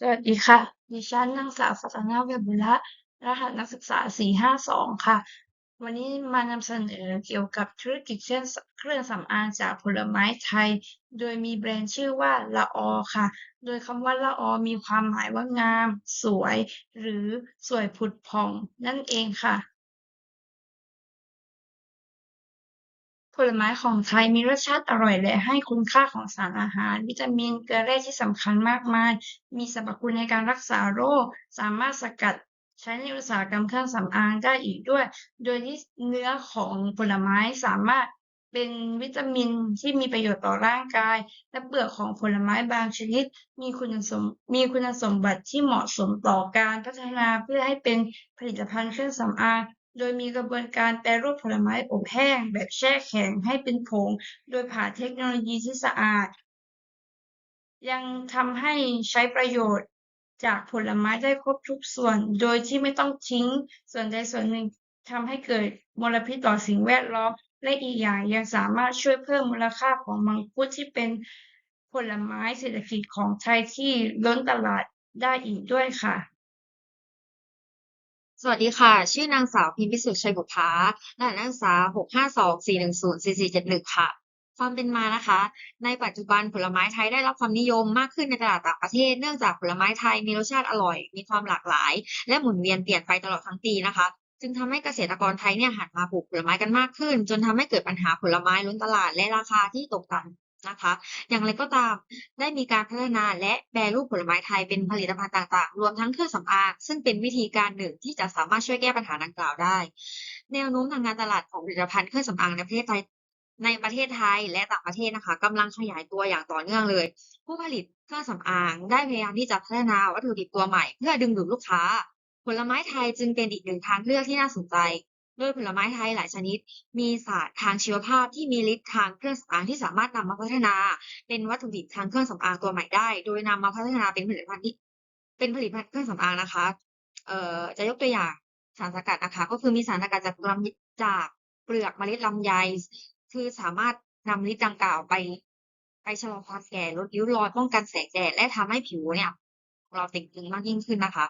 สวัสดีค่ะ ดิฉันนางสาวสัตนาเวบุระรหัสนักศึกษา 452 ค่ะ วันนี้มานำเสนอเกี่ยวกับธุรกิจเช่นเครื่องสำอางจากผลไม้ไทย โดยมีแบรนด์ชื่อว่าละออค่ะ โดยคำว่าละออมีความหมายว่างาม สวย หรือสวยผุดผ่องนั่นเองค่ะ ลไม้ของไทยมีรสชาติอร่อยและให้คุณค่าของสารอาหาร วิตามินเกลือแร่ที่สำคัญมากมาย มีสรรพคุณในการรักษาโรค สามารถสกัดใช้ในอุตสาหกรรมเครื่องสำอางได้อีกด้วย โดยที่เนื้อของผลไม้สามารถเป็นวิตามินที่มีประโยชน์ต่อร่างกาย และเปลือกของผลไม้บางชนิด มีคุณสมมีคุณสมบัติที่เหมาะสมต่อการพัฒนาเพื่อให้เป็นผลิตภัณฑ์เครื่องสำอาง โดยมีกระบวนการแปรรูปผลไม้อบแห้ง แบบแช่แข็งให้เป็นผง โดยผ่านเทคโนโลยีที่สะอาด ยังทำให้ใช้ประโยชน์จากผลไม้ได้ครบทุกส่วน โดยที่ไม่ต้องทิ้งส่วนใดส่วนหนึ่งทำให้เกิดมลพิษต่อสิ่งแวดล้อม และอีกอย่างยังสามารถช่วยเพิ่มมูลค่าของมังคุดที่เป็นผลไม้เศรษฐกิจของไทยที่ล้นตลาดได้อีกด้วยค่ะ สวัสดีค่ะ ชื่อนางสาวพิมพิสุทธิ์ชัยบุภารหัสนักศึกษา 652-410-4471 ค่ะ ความเป็นมานะคะ ในปัจจุบันผลไม้ไทยได้รับความนิยมมากขึ้นในตลาดต่างประเทศ เนื่องจากผลไม้ไทยมีรสชาติอร่อย มีความหลากหลาย และหมุนเวียนเปลี่ยนไปตลอดทั้งปีนะคะ จึงทำให้เกษตรกรไทยเนี่ยหันมาปลูกผลไม้กันมากขึ้น จนทำให้เกิดปัญหาผลไม้ล้นตลาดและราคาที่ตกต่ำ นะคะ อย่างไรก็ตามได้มีการพัฒนาและแปรรูปผลไม้ไทยเป็นผลิตภัณฑ์ต่างๆ รวมทั้งเครื่องสำอางซึ่งเป็นวิธีการหนึ่งที่จะสามารถช่วยแก้ปัญหาดังกล่าวได้ แนวโน้มทางการตลาดของผลิตภัณฑ์เครื่องสำอางในประเทศไทยในประเทศไทยและต่างประเทศนะคะกำลังขยายตัวอย่างต่อเนื่องเลย ผู้ผลิตเครื่องสำอางได้พยายามที่จะพัฒนาวัตถุดิบตัวใหม่ เพื่อดึงดูดลูกค้า ผลไม้ไทยจึงเป็นอีกหนึ่งทางเลือกที่น่าสนใจ โดยผลไม้ไทยหลายชนิด มีศาสตร์ทางชีวภาพที่มีฤทธิ์ทางเครื่องสำอางที่สามารถนำมาพัฒนา เป็นวัตถุดิบทางเครื่องสำอางตัวใหม่ได้ โดยนำมาพัฒนาเป็นผลิตภัณฑ์ที่เป็นผลิตภัณฑ์เครื่องสำอางนะคะ เอ่อจะยกตัวอย่างสารสกัดนะคะ ก็คือมีสารสกัดจากลำจากเปลือกเมล็ดลำไย คือสามารถนำฤทธิ์ดังกล่าวไป ไปชะลอความแก่ลดริ้วรอยป้องกันแสงแดดและทำให้ผิวเนี่ยเราเต่งตึงมากยิ่งขึ้นนะคะ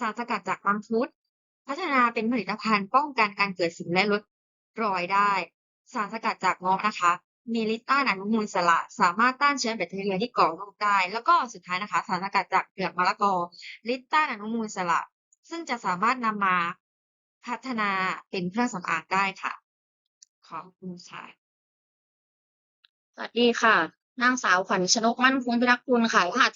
สารสกัดจากมังคุด พัฒนาเป็นผลิตภัณฑ์ป้องกันการเกิดสิวและลดรอยได้ สารสกัดจากงาะนะคะ มีฤทธิ์ต้านอนุมูลสระสามารถต้านเชื้อแบคทีเรียที่ก่อโรคได้ แล้วก็สุดท้ายนะคะ สารสกัดจากเปลือกมะละกอฤทธิ์ต้านอนุมูลสระซึ่งจะสามารถนำมาพัฒนาเป็นเครื่องสำอางได้ค่ะ ขอบคุณค่ะสวัสดีค่ะ นางสาวขวัญชนกมั่นคงพิทักษ์กุลค่ะรหัส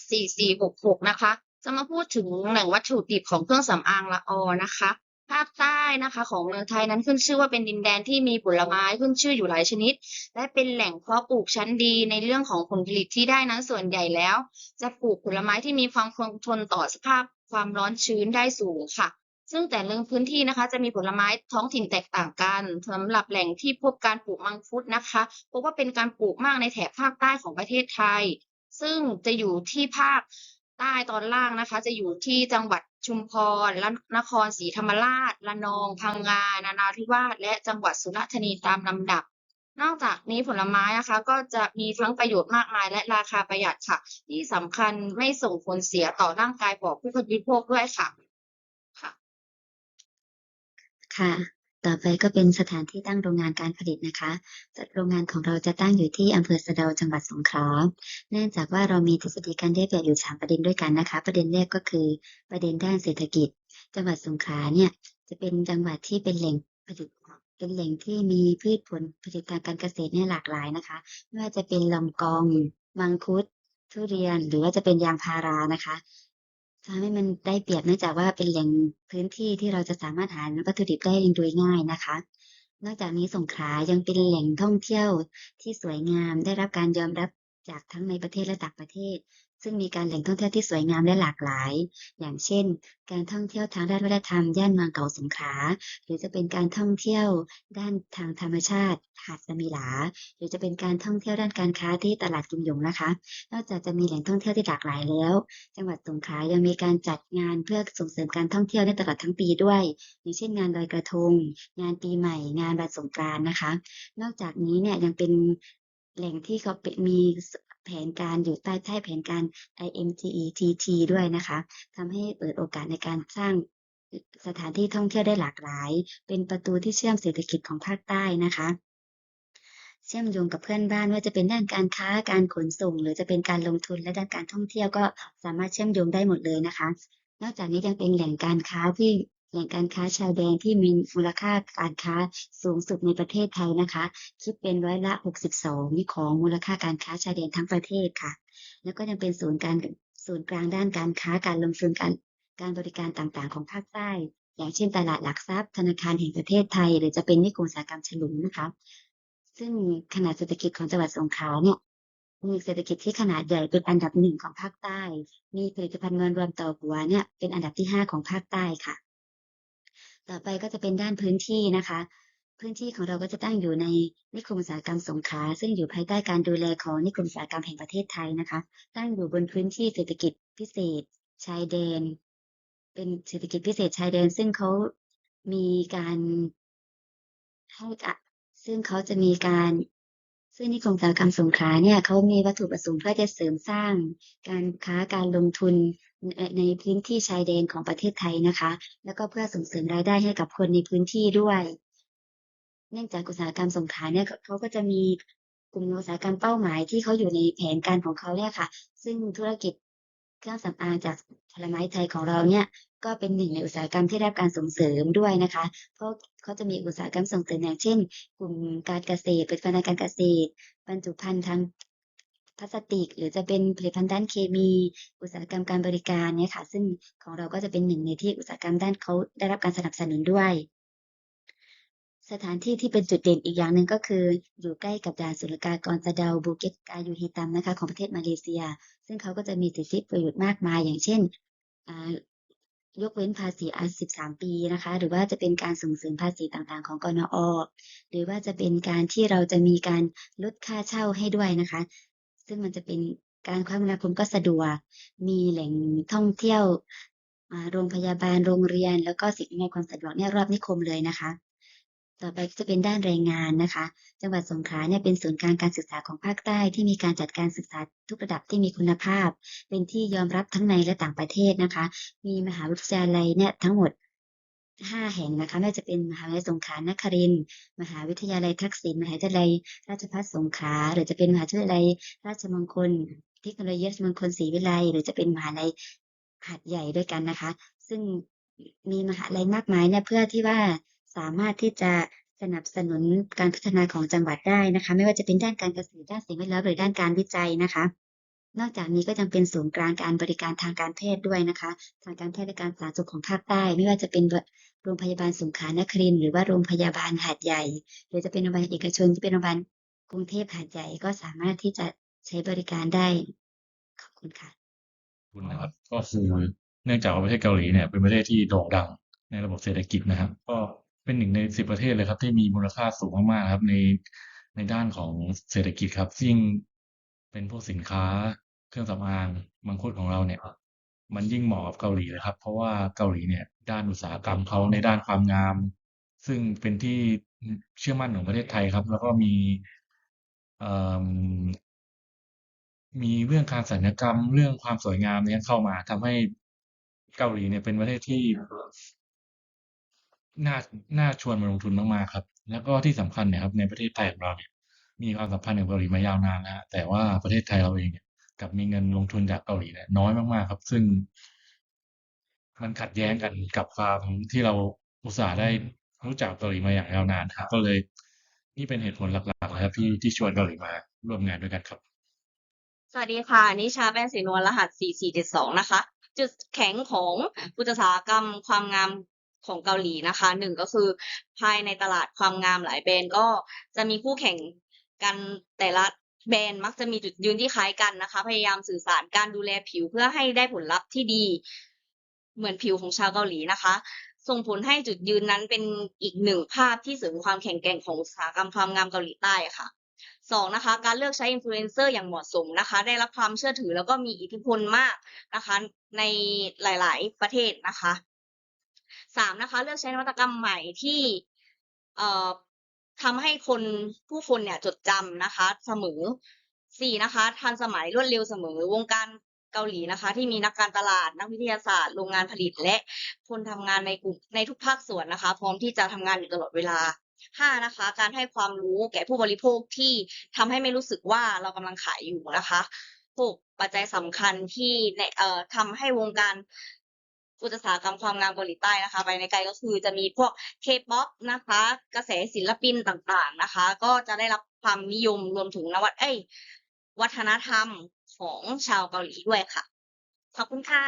4466 นะคะ จะมาพูดถึงแหล่งวัตถุดิบของเครื่องสำอางละออนะคะ ภาคใต้นะคะ ของเมืองไทยนั้นขึ้นชื่อว่าเป็นดินแดนที่มีผลไม้ขึ้นชื่ออยู่หลายชนิด และเป็นแหล่งเพาะปลูกชั้นดีในเรื่องของผลผลิตที่ได้นั้นส่วนใหญ่แล้ว จะปลูกผลไม้ที่มีความคงทนต่อสภาพความร้อนชื้นได้สูงค่ะ ซึ่งแต่ละพื้นที่นะคะจะมีผลไม้ท้องถิ่นแตกต่างกันสำหรับแหล่งที่พบการปลูกมังคุดนะคะพบว่าเป็นการปลูกมากในแถบภาคใต้ของประเทศไทย ซึ่งจะอยู่ที่ภาค ใต้ตอนล่างนะคะ จะอยู่ที่จังหวัดชุมพรและนครศรีธรรมราช ระนอง พังงา นาราธิวาส และจังหวัดสุราษฎร์ธานีตามลำดับ นอกจากนี้ผลไม้นะคะ ก็จะมีทั้งประโยชน์มากมาย และราคาประหยัดค่ะ ที่สำคัญไม่ส่งผลเสียต่อร่างกายของผู้บริโภคด้วยค่ะ ค่ะค่ะ ต่อไปก็เป็นสถานที่ตั้งโรงงานการผลิตนะคะ โรงงานของเราจะตั้งอยู่ที่อำเภอสะเดาจังหวัดสงขลา เนื่องจากว่าเรามีทฤษฎีการได้เปรียบอยู่สามประเด็นด้วยกันนะคะ ประเด็นแรกก็คือประเด็นด้านเศรษฐกิจ จังหวัดสงขลาเนี่ยจะเป็นจังหวัดที่เป็นแหล่งผลิตเป็นแหล่งที่มีพืชผลผลิตทางการเกษตรเนี่ยหลากหลายนะคะ ไม่ว่าจะเป็นลำกอง มังคุด ทุเรียน หรือว่าจะเป็นยางพารานะคะ ทำให้มันได้เปรียบเนื่องจากว่าเป็นแหล่งพื้นที่ที่เราจะสามารถหาวัตถุดิบได้โดยง่ายนะคะ นอกจากนี้สงขลายังเป็นแหล่งท่องเที่ยวที่สวยงาม ได้รับการยอมรับจากทั้งในประเทศและต่างประเทศ ซึ่งมีการแหล่งท่องเที่ยวที่สวยงามและหลากหลาย อย่างเช่น การท่องเที่ยวทางด้านวัฒนธรรมย่านเมืองเก่าสงขลาหรือจะเป็นการท่องเที่ยวด้านทางธรรมชาติหาดสมิหลา หรือจะเป็นการท่องเที่ยวด้านการค้าที่ตลาดกิมหยงนะคะ นอกจากจะมีแหล่งท่องเที่ยวที่หลากหลายแล้ว จังหวัดสงขลายังมีการจัดงานเพื่อส่งเสริมการท่องเที่ยวได้ตลอดทั้งปีด้วย อย่างเช่นงานลอยกระทง งานปีใหม่ งานวันสงกรานต์นะคะ นอกจากนี้เนี่ยยังเป็นแหล่งที่เขาเป็นมี แผนการอยู่ใต้ใต้แผนการ IMGETT ด้วยนะคะทำให้เปิดโอกาสในการสร้างสถานที่ท่องเที่ยวได้หลากหลาย เป็นประตูที่เชื่อมเศรษฐกิจของภาคใต้นะคะ เชื่อมโยงกับเพื่อนบ้านว่าจะเป็นด้านการค้าการขนส่ง หรือจะเป็นการลงทุนและด้านการท่องเที่ยวก็สามารถเชื่อมโยงได้หมดเลยนะคะ นอกจากนี้ยังเป็นแหล่งการค้าที่ แหล่งการค้าชายแดนที่มีมูลค่าการค้าสูงสุดในประเทศไทยนะคะ คิดเป็นร้อยละ 62 ของมูลค่าการค้าชายแดนทั้งประเทศค่ะ แล้วก็ยังเป็นศูนย์การศูนย์กลางด้านการค้าการลงทุนการการบริการต่างๆ ของภาคใต้ อย่างเช่นตลาดหลักทรัพย์ ธนาคารแห่งประเทศไทย หรือจะเป็นนิคมอุตสาหกรรมฉลุงนะคะ ซึ่งขนาดเศรษฐกิจของจังหวัดสงขลาเนี่ยมีเศรษฐกิจที่ขนาดใหญ่เป็นอันดับหนึ่งของภาคใต้ มีผลิตภัณฑ์เงินรวมต่อหัวเนี่ยเป็นอันดับที่ห้าของภาคใต้ค่ะ ต่อไปก็จะเป็นด้านพื้นที่นะคะ พื้นที่ของเราก็จะตั้งอยู่ในนิคมอุตสาหกรรมสงขลาซึ่งอยู่ภายใต้การดูแลของนิคมอุตสาหกรรมแห่งประเทศไทยนะคะ ตั้งอยู่บนพื้นที่เศรษฐกิจพิเศษ ชายแดน เป็นเศรษฐกิจพิเศษชายแดน ซึ่งเขามีการให้กะซึ่งเขาจะมีการซึ่งนิคมอุตสาหกรรมสงขลาเนี่ยเขามีวัตถุประสงค์เพื่อจะเสริมสร้าง การค้าการลงทุน ในพื้นที่ชายแดนของประเทศไทยนะคะ แล้วก็เพื่อส่งเสริมรายได้ให้กับคนในพื้นที่ด้วย เนื่องจากอุตสาหกรรมสงขลาเนี่ยเขาก็จะมีกลุ่มอุตสาหกรรมเป้าหมายที่เขาอยู่ในแผนการของเขาเนี่ยค่ะ ซึ่งธุรกิจเครื่องสำอางจากผลไม้ไทยของเราเนี่ยก็เป็นหนึ่งในอุตสาหกรรมที่ได้รับการส่งเสริมด้วยนะคะ เพราะเขาจะมีอุตสาหกรรมส่งเสริมอย่างเช่น กลุ่มการเกษตรผลิตภัณฑ์ทางการเกษตร บรรจุภัณฑ์ทาง พลาสติก หรือจะเป็นผลิตภัณฑ์ด้านเคมี อุตสาหกรรมการบริการเนี่ยค่ะ ซึ่งของเราก็จะเป็นหนึ่งในที่อุตสาหกรรมด้านเขาได้รับการสนับสนุนด้วย สถานที่ที่เป็นจุดเด่นอีกอย่างหนึ่งก็คือ อยู่ใกล้กับด่านศุลกากรสะเดาบูเกตกายูฮิตัมนะคะของประเทศมาเลเซีย ซึ่งเขาก็จะมีสิทธิประโยชน์มากมาย อย่างเช่นยกเว้นภาษีอา13 ปีนะคะ หรือว่าจะเป็นการส่งเสริมภาษีต่างๆ ของกนอ หรือว่าจะเป็นการที่เราจะมีการลดค่าเช่าให้ด้วยนะคะ ซึ่งมันจะเป็นการคมนาคมก็สะดวก มีแหล่งท่องเที่ยวโรงพยาบาลโรงเรียน แล้วก็สิ่งอำนวยความสะดวกเนี่ยรอบนิคมเลยนะคะ ต่อไปจะเป็นด้านแรงงานนะคะ จังหวัดสงขลาเนี่ยเป็นศูนย์กลางการศึกษาของภาคใต้ที่มีการจัดการศึกษาทุกระดับที่มีคุณภาพ เป็นที่ยอมรับทั้งในและต่างประเทศนะคะ มีมหาวิทยาลัยเนี่ยทั้งหมด 5 แห่งนะคะไม่ว่าจะเป็นมหาวิทยาลัยสงขลานครินมหาวิทยาลัยทักษิณมหาวิทยาลัย ราชภัฏสงขลาหรือจะเป็นมหาวิทยาลัย ราชมงคล เทคโนโลยีราชมงคลศรีวิไลหรือจะเป็นมหาลัยหาดใหญ่ด้วยกันนะคะ ซึ่งมีมหาลัยมากมายเนี่ยเพื่อที่ว่าสามารถที่จะสนับสนุนการพัฒนาของจังหวัดได้นะคะ ไม่ว่าจะเป็นด้านการเกษตรด้านสิ่งแวดล้อมหรือด้านการวิจัยนะคะ นอกจากนี้ก็ยังเป็นศูนย์กลางการบริการทางการแพทย์ด้วยนะคะ ทางการแพทย์และการสาธารณสุขของภาคใต้ ไม่ว่าจะเป็นโรงพยาบาลสงขลานครินหรือว่าโรงพยาบาลหาดใหญ่ หรือจะเป็นโรงพยาบาลเอกชนที่เป็นโรงพยาบาลกรุงเทพหาดใหญ่ก็สามารถที่จะใช้บริการได้ ขอบคุณค่ะคุณนะครับก็คือเนื่องจากว่าประเทศเกาหลีเนี่ยเป็นประเทศที่โด่งดังในระบบเศรษฐกิจนะครับ ก็เป็นหนึ่งในสิบประเทศเลยครับ ที่มีมูลค่าสูงมากๆครับในในด้านของเศรษฐกิจครับซึ่งเป็นพวกสินค้า เครื่องสำอางมังคุดของเราเนี่ย มันยิ่งเหมาะกับเกาหลีเลยครับ เพราะว่าเกาหลีเนี่ยด้านอุตสาหกรรมเขาในด้านความงาม ซึ่งเป็นที่เชื่อมั่นของประเทศไทยครับ แล้วก็มีเอ่อมีเรื่องการศัลยกรรมเรื่องความสวยงามเนี่ยเข้ามาทำให้เกาหลีเนี่ยเป็นประเทศที่น่าน่าชวนมาลงทุนมากๆครับ แล้วก็ที่สำคัญเนี่ยครับในประเทศไทยของเราเนี่ยมีความสัมพันธ์กับเกาหลีมายาวนานแล้วแต่ว่าประเทศไทยเราเองเนี่ย กับมีเงินลงทุนจากเกาหลีเนี่ยน้อยมากๆ ครับ ซึ่ง มันขัดแย้งกันกับความที่เราอุตส่าห์ได้รู้จักเกาหลีมาอย่างยาวนานครับก็เลย นี่เป็นเหตุผลหลักๆเลยครับที่ที่ชวนเกาหลีมาร่วมงานด้วยกันครับ สวัสดีค่ะนิชาแป้นศรีนวลรหัส 4472 นะคะ จุดแข็งของอุตสาหกรรมความงามของเกาหลีนะคะหนึ่งก็คือภายในตลาดความงามหลายแบรนด์ก็จะมีคู่แข่งกันแต่ละ แบรนด์มักจะมีจุดยืนที่คล้ายกันนะคะ พยายามสื่อสารการดูแลผิวเพื่อให้ได้ผลลัพธ์ที่ดี เหมือนผิวของชาวเกาหลีนะคะ ส่งผลให้จุดยืนนั้นเป็นอีกหนึ่งภาพที่เสริมความแข็งแกร่งของอุตสาหกรรมความงามเกาหลีใต้ค่ะสองนะคะ การเลือกใช้อินฟลูเอนเซอร์อย่างเหมาะสมนะคะ ได้รับความเชื่อถือแล้วก็มีอิทธิพลมากนะคะ ในหลาย ๆ ประเทศนะคะสามนะคะ เลือกใช้นวัตกรรมใหม่ที่เอ่อ ทำให้คนผู้คนเนี่ยจดจำนะคะ เสมอสี่นะคะทันสมัยรวดเร็วเสมอวงการเกาหลีนะคะ ที่มีนักการตลาดนักวิทยาศาสตร์โรงงานผลิตและคนทำงานในกลุ่มในทุกภาคส่วนนะคะ พร้อมที่จะทำงานอยู่ตลอดเวลาห้านะคะ การให้ความรู้แก่ผู้บริโภคที่ทำให้ไม่รู้สึกว่าเรากำลังขายอยู่นะคะหกปัจจัยสำคัญที่ในเอ่อทำให้วงการ อุตสาหกรรมความงามเกาหลีใต้นะคะ ไปในไกลก็คือจะมีพวก K-POP นะคะ กระแสศิลปินต่างๆนะคะ ก็จะได้รับความนิยมรวมถึงนวัตเอ้ยวัฒนธรรมของชาวเกาหลีด้วยค่ะ ขอบคุณค่ะ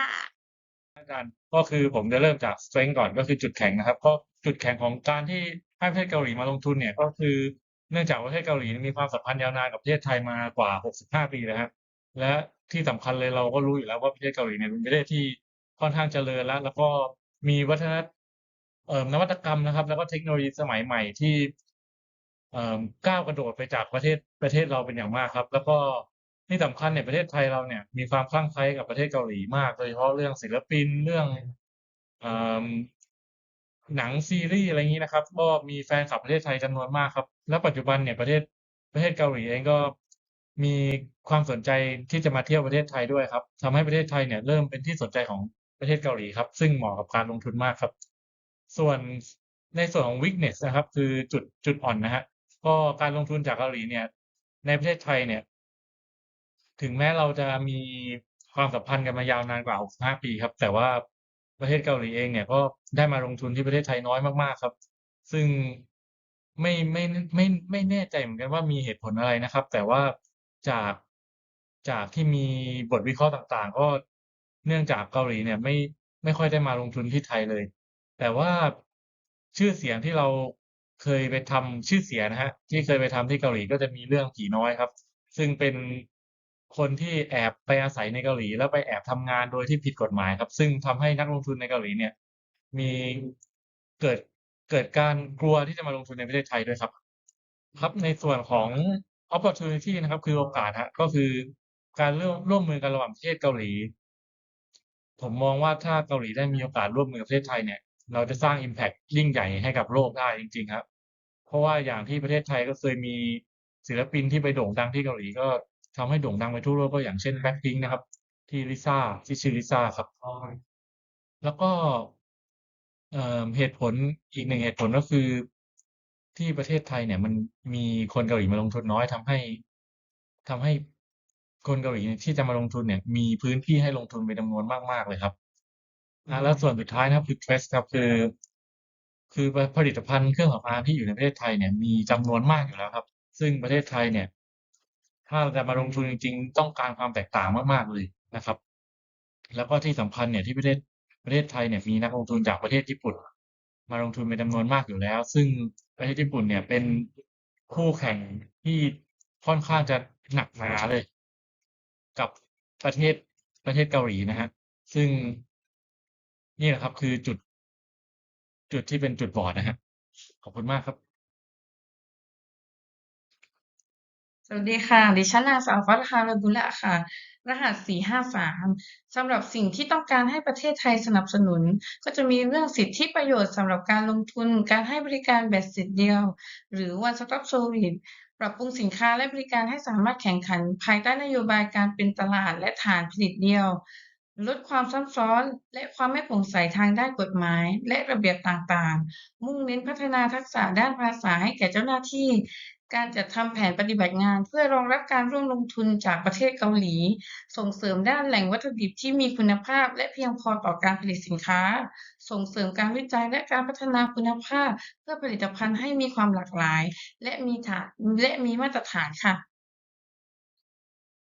อาจารย์ก็คือผมจะเริ่มจาก strength ก่อนก็คือจุดแข็งนะครับก็จุดแข็งของการที่ให้ประเทศเกาหลีมาลงทุนเนี่ยก็คือเนื่องจากประเทศเกาหลีมีความสัมพันธ์ยาวนานกับประเทศไทยมากว่า 65 ปีแล้วครับและที่สำคัญเลยเราก็รู้อยู่แล้วว่าประเทศเกาหลีเนี่ยเป็นประเทศที่ ค่อนข้างเจริญแล้ว แล้วก็มีวัฒนเอ่อนวัตกรรมนะครับ แล้วก็เทคโนโลยีสมัยใหม่ที่เอ่อก้าวกระโดดไปจากประเทศประเทศเราเป็นอย่างมากครับ แล้วก็ที่สำคัญเนี่ยประเทศไทยเราเนี่ยมีความคลั่งไคล้กับประเทศเกาหลีมาก โดยเฉพาะเรื่องศิลปินเรื่องเอ่อหนังซีรีส์อะไรอย่างนี้นะครับ ก็มีแฟนคลับประเทศไทยจำนวนมากครับ แล้วปัจจุบันเนี่ยประเทศประเทศเกาหลีเองก็มีความสนใจที่จะมาเที่ยวประเทศไทยด้วยครับทำให้ประเทศไทยเนี่ยเริ่มเป็นที่สนใจของ ประเทศเกาหลีครับ ซึ่งเหมาะกับการลงทุนมากครับ ส่วนในส่วนของ weakness นะครับ คือจุดจุดอ่อนนะฮะก็การลงทุนจากเกาหลีเนี่ย ในประเทศไทยเนี่ย ถึงแม้เราจะมีความสัมพันธ์กันมายาวนานกว่า 65 ปีครับ แต่ว่าประเทศเกาหลีเองเนี่ยก็ได้มาลงทุนที่ประเทศไทยน้อยมากๆครับ ซึ่งไม่ไม่ไม่ไม่แน่ใจเหมือนกันว่ามีเหตุผลอะไรนะครับ แต่ว่าจากจากที่มีบทวิเคราะห์ต่างๆ ก็ เนื่องจากเกาหลีเนี่ยไม่ไม่ค่อยได้มาลงทุนที่ไทยเลย แต่ว่าชื่อเสียงที่เราเคยไปทำชื่อเสียงนะฮะ ที่เคยไปทำที่เกาหลีก็จะมีเรื่องผีน้อยครับ ซึ่งเป็นคนที่แอบไปอาศัยในเกาหลี แล้วไปแอบทำงานโดยที่ผิดกฎหมายครับ ซึ่งทำให้นักลงทุนในเกาหลีเนี่ย มีเกิดเกิดการกลัวที่จะมาลงทุนในประเทศไทยด้วยครับ ครับในส่วนของ opportunity นะครับ คือโอกาสฮะก็คือการร่วมร่วมมือกันระหว่างประเทศเกาหลี ผมมองว่าถ้าเกาหลีได้มีโอกาสร่วมมือกับประเทศไทยเนี่ย เราจะสร้าง impact ยิ่งใหญ่ให้กับโลกได้จริง ๆ ครับ เพราะว่าอย่างที่ประเทศไทยก็เคยมีศิลปินที่ไปโด่งดังที่เกาหลีก็ทำให้โด่งดังไปทั่วโลกก็อย่างเช่น Blackpink นะครับ ที่ลิซ่าที่ชื่อลิซ่าครับแล้วก็เหตุผลอีกหนึ่งเหตุผลก็คือที่ประเทศไทยเนี่ย มันมีคนเกาหลีมาลงทุนน้อยทำให้ทำให้ คนเกาหลีเนี่ยที่จะมาลงทุนเนี่ย มีพื้นที่ให้ลงทุนเป็นจำนวนมาก ๆ เลยครับอ่าแล้วส่วนสุดท้ายนะครับคือ Trace ครับคือ คือผลิตภัณฑ์เครื่องสำอางที่อยู่ในประเทศไทยเนี่ยมีจำนวนมากอยู่แล้วครับ ซึ่งประเทศไทยเนี่ย ถ้าจะมาลงทุนจริง ๆ ต้องการความแตกต่างมากๆเลยนะครับ แล้วก็ที่สำคัญเนี่ยที่ประเทศประเทศไทยเนี่ยมีนักลงทุนจากประเทศญี่ปุ่น มาลงทุนเป็นจำนวนมากอยู่แล้ว ซึ่งประเทศญี่ปุ่นเนี่ยเป็นคู่แข่งที่ค่อนข้างจะหนักหนาเลย กับประเทศประเทศเกาหลีนะฮะ ซึ่งนี่แหละครับคือจุด จุดที่เป็นจุดบอดนะฮะ ขอบคุณมากครับ สวัสดีค่ะ ดิฉันนางสาวฟัตคาระบุละค่ะ รหัส 453สำหรับสิ่งที่ต้องการให้ประเทศไทยสนับสนุน ก็จะมีเรื่องสิทธิประโยชน์สำหรับการลงทุน การให้บริการแบบสิทธิ์เดียว หรือ One Stop Service ปรับปรุงสินค้าและบริการให้สามารถแข่งขัน ภายใต้นโยบายการเป็นตลาดและฐานผลิตเดียว ลดความซับซ้อนและความไม่โปร่งใสทางด้านกฎหมาย และระเบียบต่างๆ มุ่งเน้นพัฒนาทักษะด้านภาษาให้แก่เจ้าหน้าที่ การจัดทำแผนปฏิบัติงานเพื่อรองรับการร่วมลงทุนจากประเทศเกาหลี ส่งเสริมด้านแหล่งวัตถุดิบที่มีคุณภาพ และเพียงพอต่อการผลิตสินค้า ส่งเสริมการวิจัยและการพัฒนาคุณภาพ เพื่อผลิตภัณฑ์ให้มีความหลากหลาย และมีฐานและมีมาตรฐานค่ะ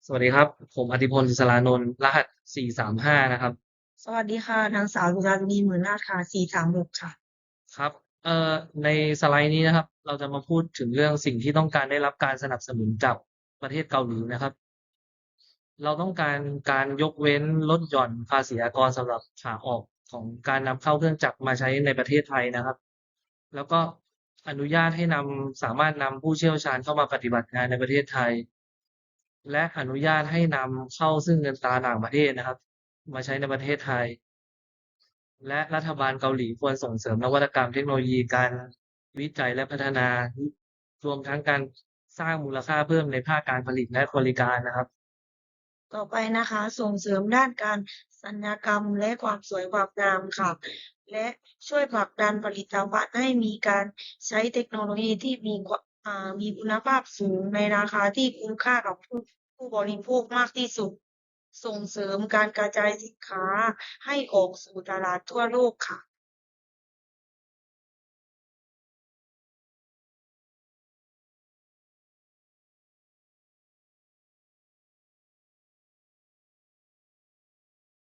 สวัสดีครับ ผมอธิพลสารานนท์รหัสสี่สามห้านะครับ สวัสดีค่ะ นางสาวสุรานีหมื่นนาถค่ะสี่สามหกค่ะ ครับ เอ่อในสไลด์นี้นะครับ เราจะมาพูดถึงเรื่องสิ่งที่ต้องการได้รับการสนับสนุนจากประเทศเกาหลีนะครับ เราต้องการการยกเว้นลดหย่อนภาษีอากรสำหรับขาออกของการนำเข้าเครื่องจักรมาใช้ในประเทศไทยนะครับ แล้วก็อนุญาตให้นำสามารถนำผู้เชี่ยวชาญเข้ามาปฏิบัติงานในประเทศไทย และอนุญาตให้นำเข้าซึ่งเงินตราต่างประเทศนะครับ มาใช้ในประเทศไทย และรัฐบาลเกาหลีควรส่งเสริมนวัตกรรมเทคโนโลยีการวิจัยและพัฒนารวมทั้งการสร้างมูลค่าเพิ่มในภาคการผลิตและบริการนะครับ ต่อไปนะคะ ส่งเสริมด้านการสัญญกรรมและความสวยความงามค่ะ และช่วยผลักดันผลิตภัณฑ์ให้มีการใช้เทคโนโลยีที่มีความีคุณภาพสูงในราคาที่คุ้มค่ากับผู้ผู้บริโภคมากที่สุด ส่งเสริมการกระจายสินค้าให้ออกสู่ตลาดทั่วโลกค่ะ